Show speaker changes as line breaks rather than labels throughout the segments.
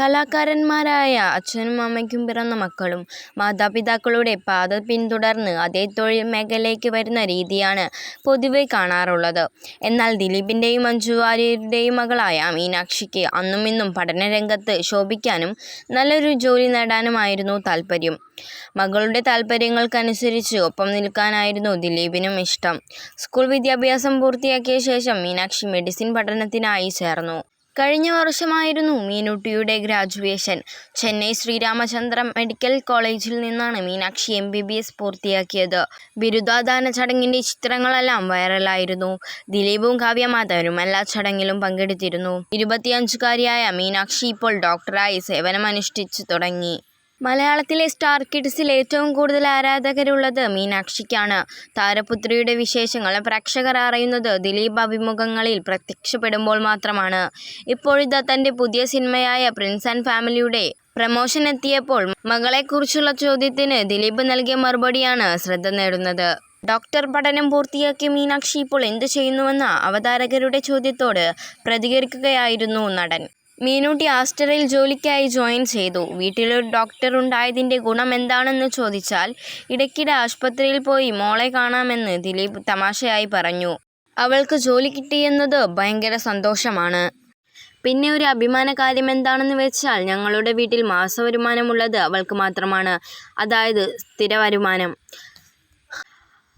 കലാകാരന്മാരായ അച്ഛനും അമ്മയ്ക്കും പിറന്ന മക്കളും മാതാപിതാക്കളുടെ പാത പിന്തുടർന്ന് അതേ തൊഴിൽ മേഖലയിലേക്ക് വരുന്ന രീതിയാണ് പൊതുവെ കാണാറുള്ളത്. എന്നാൽ ദിലീപിന്റെയും മഞ്ജു വാര്യരുടെയും മകളായ മീനാക്ഷിക്ക് അന്നും ഇന്നും പഠനരംഗത്ത് ശോഭിക്കാനും നല്ലൊരു ജോലി നേടാനുമായിരുന്നു താല്പര്യം മകളുടെ താല്പര്യങ്ങൾക്കനുസരിച്ച് ഒപ്പം നിൽക്കാനായിരുന്നു ദിലീപിനും ഇഷ്ടം. സ്കൂൾ വിദ്യാഭ്യാസം പൂർത്തിയാക്കിയ ശേഷം മീനാക്ഷി മെഡിസിൻ പഠനത്തിനായി ചേർന്നു. കഴിഞ്ഞ വർഷമായിരുന്നു മീനുട്ടിയുടെ ഗ്രാജുവേഷൻ. ചെന്നൈ ശ്രീരാമചന്ദ്രം മെഡിക്കൽ കോളേജിൽ നിന്നാണ് Meenakshi M B B S പൂർത്തിയാക്കിയത്. ബിരുദാദാന ചടങ്ങിന്റെ ചിത്രങ്ങളെല്ലാം വൈറലായിരുന്നു. ദിലീപും കാവ്യമാധവനും എല്ലാ ചടങ്ങിലും പങ്കെടുത്തിരുന്നു. ഇരുപത്തിയഞ്ചുകാരിയായ മീനാക്ഷി ഇപ്പോൾ ഡോക്ടറായി സേവനമനുഷ്ഠിച്ചു തുടങ്ങി. മലയാളത്തിലെ സ്റ്റാർ കിഡ്സിൽ ഏറ്റവും കൂടുതൽ ആരാധകരുള്ളത് മീനാക്ഷിക്കാണ്. താരപുത്രിയുടെ വിശേഷങ്ങൾ പ്രേക്ഷകർ അറിയുന്നത് ദിലീപ് അഭിമുഖങ്ങളിൽ പ്രത്യക്ഷപ്പെടുമ്പോൾ മാത്രമാണ്. ഇപ്പോഴിതാ തന്റെ പുതിയ സിനിമയായ പ്രിൻസ് ആൻഡ് ഫാമിലിയുടെ പ്രമോഷൻ എത്തിയപ്പോൾ മകളെക്കുറിച്ചുള്ള ചോദ്യത്തിന് ദിലീപ് നൽകിയ മറുപടിയാണ് ശ്രദ്ധ നേടുന്നത്. ഡോക്ടർ പഠനം പൂർത്തിയാക്കിയ മീനാക്ഷി ഇപ്പോൾ എന്തു ചെയ്യുന്നുവെന്ന അവതാരകരുടെ ചോദ്യത്തോട് പ്രതികരിക്കുകയായിരുന്നു നടൻ. മീനൂട്ടി ആസ്റ്ററിൽ ജോലിക്കായി ജോയിൻ ചെയ്തു. വീട്ടിലൊരു ഡോക്ടർ ഉണ്ടായതിന്റെ ഗുണം എന്താണെന്ന് ചോദിച്ചാൽ ഇടയ്ക്കിടെ ആശുപത്രിയിൽ പോയി മോളെ കാണാമെന്ന് ദിലീപ് തമാശയായി പറഞ്ഞു. അവൾക്ക് ജോലി കിട്ടിയെന്നത് ഭയങ്കര സന്തോഷമാണ്. പിന്നെ ഒരു അഭിമാന കാര്യം എന്താണെന്ന് വെച്ചാൽ ഞങ്ങളുടെ വീട്ടിൽ മാസവരുമാനമുള്ളത് അവൾക്ക് മാത്രമാണ്. അതായത് സ്ഥിരവരുമാനം.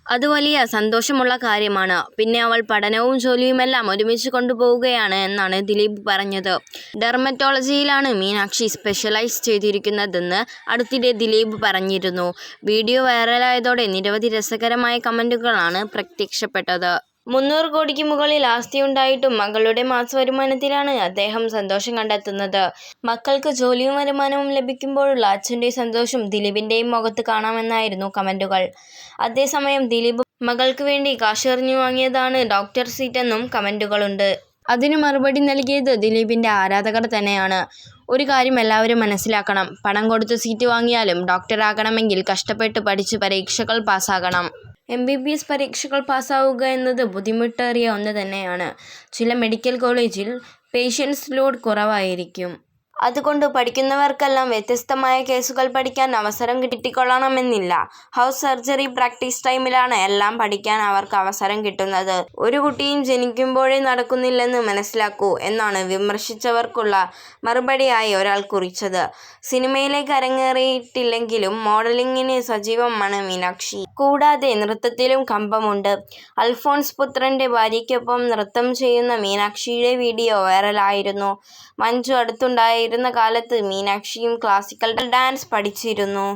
അത് വലിയ സന്തോഷമുള്ള കാര്യമാണ്. പിന്നെ അവൾ പഠനവും ജോലിയുമെല്ലാം ഒരുമിച്ച് കൊണ്ടുപോവുകയാണ് എന്നാണ് ദിലീപ് പറഞ്ഞത്. ഡെർമറ്റോളജിയിലാണ് മീനാക്ഷി സ്പെഷ്യലൈസ് ചെയ്തിരിക്കുന്നതെന്ന് അടുത്തിടെ ദിലീപ് പറഞ്ഞിരുന്നു. വീഡിയോ വൈറലായതോടെ നിരവധി രസകരമായ കമന്റുകളാണ് പ്രത്യക്ഷപ്പെട്ടത്. മുന്നൂറ് കോടിക്ക് മുകളിൽ ആസ്തിയുണ്ടായിട്ടും മകളുടെ മാസവരുമാനത്തിലാണ് അദ്ദേഹം സന്തോഷം കണ്ടെത്തുന്നത്. മക്കൾക്ക് ജോലിയും വരുമാനവും ലഭിക്കുമ്പോഴുള്ള അച്ഛന്റെ സന്തോഷം ദിലീപിന്റെയും മുഖത്ത് കാണാമെന്നായിരുന്നു കമന്റുകൾ അതേസമയം ദിലീപ് മകൾക്ക് വേണ്ടി കാശെറിഞ്ഞു വാങ്ങിയതാണ് ഡോക്ടർ സീറ്റെന്നും കമന്റുകളുണ്ട് അതിന് മറുപടി നൽകിയത് ദിലീപിന്റെ ആരാധകർ തന്നെയാണ്. ഒരു കാര്യം എല്ലാവരും മനസ്സിലാക്കണം. പണം കൊടുത്ത് സീറ്റ് വാങ്ങിയാലും ഡോക്ടറാകണമെങ്കിൽ കഷ്ടപ്പെട്ട് പഠിച്ച് പരീക്ഷകൾ പാസാകണം. എസ് പരീക്ഷകൾ പാസ്സാവുക എന്നത് ബുദ്ധിമുട്ടേറിയ ഒന്ന് തന്നെയാണ്. ചില മെഡിക്കൽ കോളേജിൽ പേഷ്യൻസ് ലോഡ് കുറവായിരിക്കും. അതുകൊണ്ട് പഠിക്കുന്നവർക്കെല്ലാം വ്യത്യസ്തമായ കേസുകൾ പഠിക്കാൻ അവസരം കിട്ടിക്കൊള്ളണമെന്നില്ല. ഹൗസ് സർജറി പ്രാക്ടീസ് ടൈമിലാണ് എല്ലാം പഠിക്കാൻ അവർക്ക് അവസരം കിട്ടുന്നത്. ഒരു കുട്ടിയും ജനിക്കുമ്പോഴേ നടക്കുന്നില്ലെന്ന് മനസ്സിലാക്കൂ എന്നാണ് വിമർശിച്ചവർക്കുള്ള മറുപടിയായി ഒരാൾ കുറിച്ചത്. സിനിമയിലേക്ക് അരങ്ങേറിയിട്ടില്ലെങ്കിലും മോഡലിംഗിന് സജീവമാണ് മീനാക്ഷി. കൂടാതെ നൃത്തത്തിലും കമ്പമുണ്ട്. അൽഫോൺസ് പുത്രന്റെ ഭാര്യയ്ക്കൊപ്പം നൃത്തം ചെയ്യുന്ന മീനാക്ഷിയുടെ വീഡിയോ വൈറലായിരുന്നു. മഞ്ജു അടുത്തുണ്ടായിരുന്ന കാലത്ത് മീനാക്ഷിയും ക്ലാസിക്കൽ ഡാൻസ് പഠിച്ചിരുന്നു.